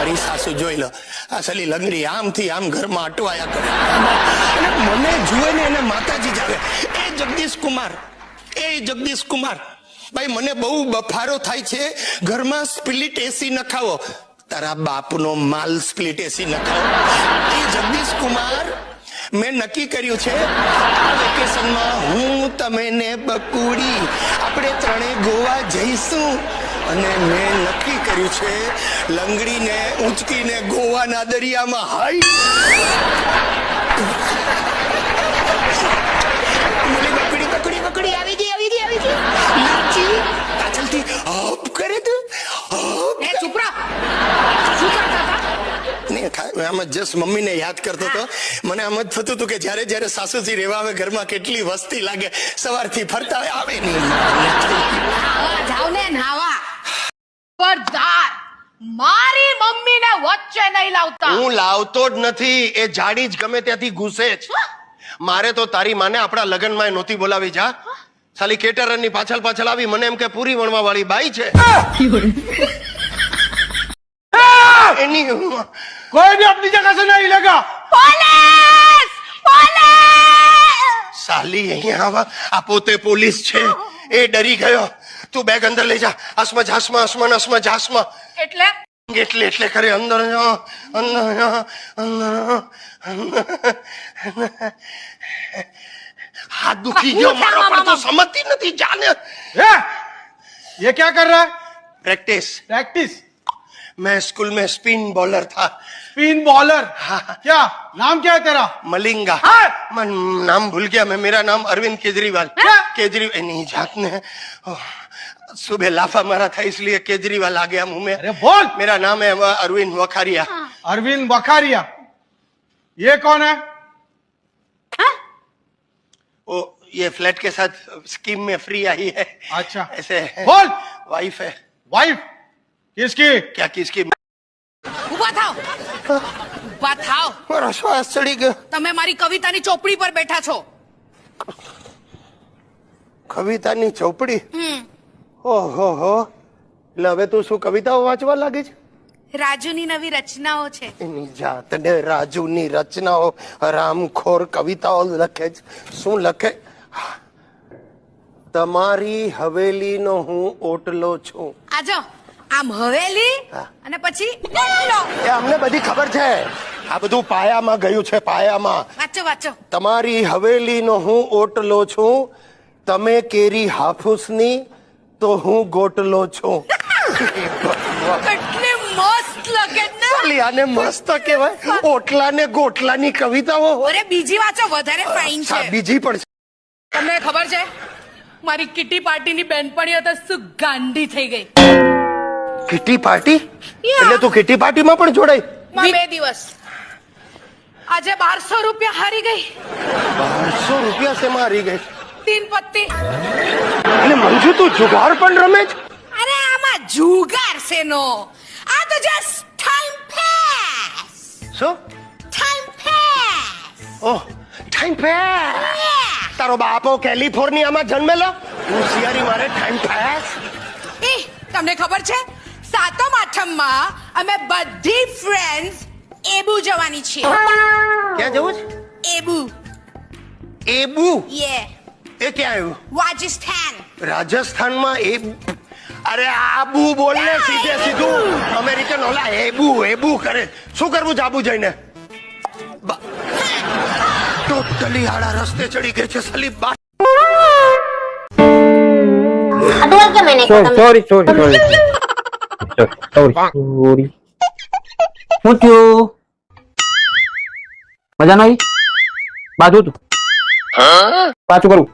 મારી સાસુ જોઈ લો. આ સલી લંગડી આમથી આમ ઘરમાં અટવાયા કરે. અને મને જુએ ને એને માતાજી જાવે એ જગદીશ કુમાર. એ જગદીશ કુમાર. ભાઈ, મને બહુ બફારો થાય છે. ઘરમાં સ્પ્લિટ એસી નખાવો. તારા બાપનો માલ સ્પ્લિટ એસી નખાવો. એ જગદીશ કુમાર મેં નક્કી કર્યું છે, આ વેકેશનમાં હું તમે ને બકુડી. આપણે ત્રણે ગોવા જઈશું. અને મેં નક્કી કર્યું છે લંગડીને ઊંચકીને ગોવાના દરિયામાં હાઈ બોલી બકડી બકડી બકડી આવી ગઈ આવી ગઈ આવી ગઈ. લાચી પાછળથી હપ કરે તું હપ. એ ચૂપ રહો. શું ને ખા- આમ જ જસ્ટ મમ્મીને યાદ કરતો હતો મને આમ જ થતું હતું કે જ્યારે જ્યારે સાસુજી રહેવા આવે ઘરમાં કેટલી વસ્તી લાગે સવારથી ફરતા આવે નહીં. જાવ ને નાવા ખબરદાર મારી મમ્મીને વચ્ચે નહીં લાવતા. હું લાવતો જ નથી. એ જાડી જ ગમે ત્યાંથી ઘૂસે જ. મારે તો તારી માને આપણા લગ્નમાં નહોતી બોલાવી જા. ખાલી કેટરનની પાછળ પાછળ આવી મને એમ કે પૂરી વણવા વાળી બાઈ છે. એની કોઈ ભી અપની જગહ સે નહીં લેગા. પોલીસ! પોલીસ! સાલી અહીંયા આ પોતે પોલીસ છે. એ ડરી ગયો. તું બેગ અંદર લઈ જા. આસમાં ઝાસમાં આસમાં આસમાં ઝાસમાં એટલે? એટલે એટલે કરી અંદર અંદર અંદર હાથ દુખી ગયો મારો પણ તો સમજતી નથી જાને. એ એ ક્યાં કર રહા? પ્રેક્ટિસ પ્રેક્ટિસ मैं स्कूल में स्पिन बॉलर था। Spin bowler? हाँ। क्या? नाम क्या है तेरा? मलिंगा। हाँ। मैं नाम भूल गया मैं मेरा नाम अरविंद केजरीवाल। केजरीवाल नहीं जात ने। सुबह लाफा मारा था इसलिए केजरीवाल आ गया मुँह में। अरे बोल। मेरा नाम है वह अरविंद वखारिया। हाँ। अरविंद बखारिया ये कौन है? वो ये फ्लैट के साथ स्कीम में फ्री आई है। अच्छा। ऐसे है। बोल। वाइफ है। वाइफ? કિસકી ક્યાં કિસકી ઊભા થાવ ઊભા થાવ મારો શ્વાસ ચડી ગયો તમે મારી કવિતાની ચોપડી પર બેઠા છો. કવિતાની ચોપડી? ઓહો હો. એટલે હવે તું શું કવિતાઓ વાંચવા લાગી છે? રાજુની નવી રચનાઓ છે. એની જાત જાતને રાજુની રચનાઓ રામખોર કવિતાઓ લખે છે. શું લખે? તમારી હવેલીનો હું ઓટલો છું. આજો. આમ હવેલી અને પછી એ અમને બધી ખબર છે. આ બધું પાયામાં ગયું છે પાયામાં. વાંચો વાંચો. તમારી હવેલીનો હું ઓટલો છું તમે કેરી હાફૂસની તો હું ગોટલો છું. કેટલી મસ્ત લગે ને. આને મસ્ત કહેવાય. ઓટલા ને ગોટલાની કવિતાઓ. હોય. અરે બીજી વાંચો વધારે ફાઇન છે. બીજી પણ છે. તમને ખબર છે? મારી કિટી પાર્ટીની બેનપણીઓ તો શું ગાંડી થઈ ગઈ. Kitty party? એટલે તું કિટી પાર્ટીમાં પણ જોડાઈ? માં બે દિવસ. આજે બારસો રૂપિયા હારી ગઈ. બારસો રૂપિયા શેમાં હારી ગઈ? તીન પત્તી. અને મંજુ તું જુગાર પણ રમે છે? અરે આમાં જુગાર છે નો આ તો જસ્ટ ટાઈમ પાસ શું? Time pass oh time pass તારો બાપો કેલિફોર્નિયામાં જન્મેલો? હોશિયારી મારે ટાઈમ પાસ એ તમને ખબર છે? સાતમ આઠમમાં અમે બધી ફ્રેન્ડ્સ એબુ જવાની છે ક્યાં જવું છે? એબુ. એબુ? યે એ ક્યાં આવ્યું? રાજસ્થાન. રાજસ્થાનમાં એ અરે આબુ બોલને સીધે સીધું અમેરિકન ઓલા એબુ એબુ કરે. શું કરવું છે આબુ જઈને? ટોટલી આડા રસ્તે ચડી ગઈ છે સલીબ બા sorry sorry sorry sorry sorry શું થયું મજા નહીં બાજુ તું. પાછું કરું.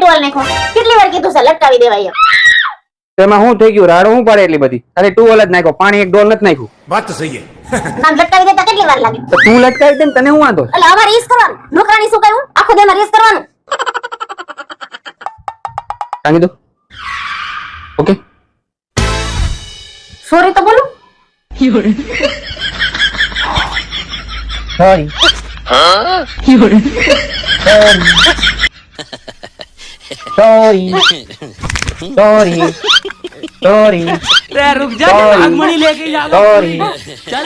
ટોલ નાખો કેટલી વાર કીધું છે લટકાવી દેવાય એમ. તેમાં શું થઈ ગયું? રાડો શું પડે એટલી બધી? અરે ટુવેલ જ નાખ્યો. પાણી એક ડોલ નથી નાખ્યું. આમ લટકાવી દેતા કેટલી વાર લાગે? તો તું લટકાવી દે ને તને શું વાંધો? એટલે અમારે રીસ કરવાનું. નોકરાણી શું કહ્યું આખો દેમાં રીસ કરવાનું. કાંગી દો ઓકે સોરી તો બોલું સોરી સોરી સોરી સોરી रुक जा Sorry. नागमणि लेके जाओ સોરી चल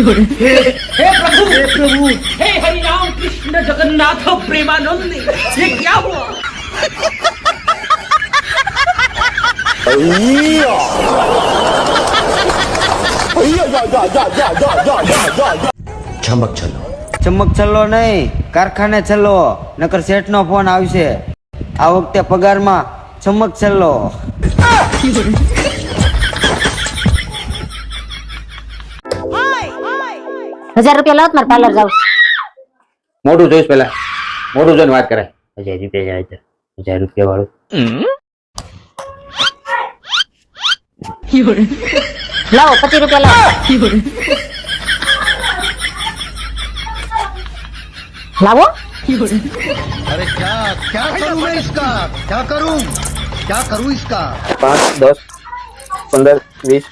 गौ हे प्रभु हे प्रभु हे हरि राम कृष्ण जगन्नाथ प्रेमानंद ये क्या हुआ ચમક છલ્લો નહીં કારખાને છલ્લો નકર શેઠ નો ફોન આવશે આ વખતે પગારમાં ચમક છલ્લો હજાર રૂપિયા લાવ મારે પાર્લર જાવ મોઢું જોઈશ પેલા મોઢું જોઈને વાત કરાય હજાર રૂપિયા જાય છે હજાર રૂપિયા વાળું લાવો પચીસ રૂપિયા લાવો લાવો અરે ક્યાં ક્યાં કરું મેં इसका क्या करूं क्या करूं इसका પાંચ દસ પંદર વીસ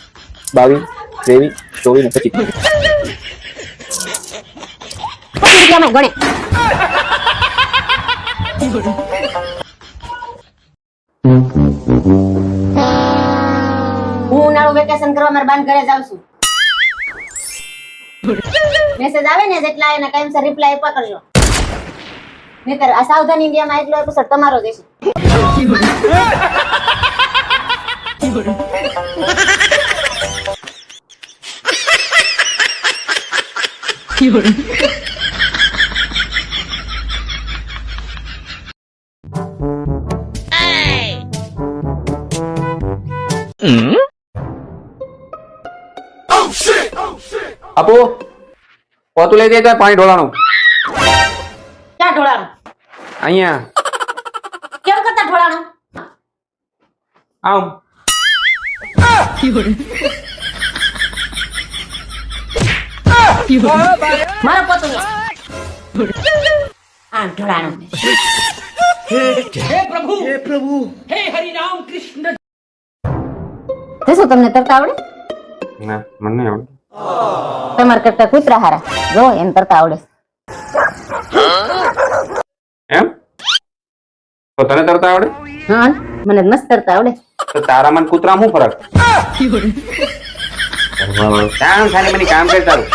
બાવીસ ત્રેવીસ ચોવીસ ને પચીસ પચીસ રૂપિયામાં ગણે હું ઉનાળું વેકેશન કરવા મારા બાન ઘરે જાઉં છું. મેસેજ આવે ને જેટલા એના કાયમસર રિપ્લાય આપવા કરજો. નહીતર આ સાવધાન ઇન્ડિયામાં એટલો એપિસોડ તમારો જ હશે. આપો પોતું લઈ જાય પાણી ઢોળાણું ક્યાં ઢોળાણું અહીંયા કેમ કરતા ઢોળાણું આમ મારા પોતું આમ ઢોળાણું હે પ્રભુ હે પ્રભુ હે હરિ રામ કૃષ્ણ તે શું તમને તરતા આવડે? ના મને નહીં આવડે. તમારા કરતા કૂતરા હારા. જો એમ તરતા આવડે. એમ? તો તને તરતા આવડે? હા મને મસ્ત તરતા આવડે. તો તારા મન કૂતરા હું ફરક? કામ ખાલી મને કામ કર તારું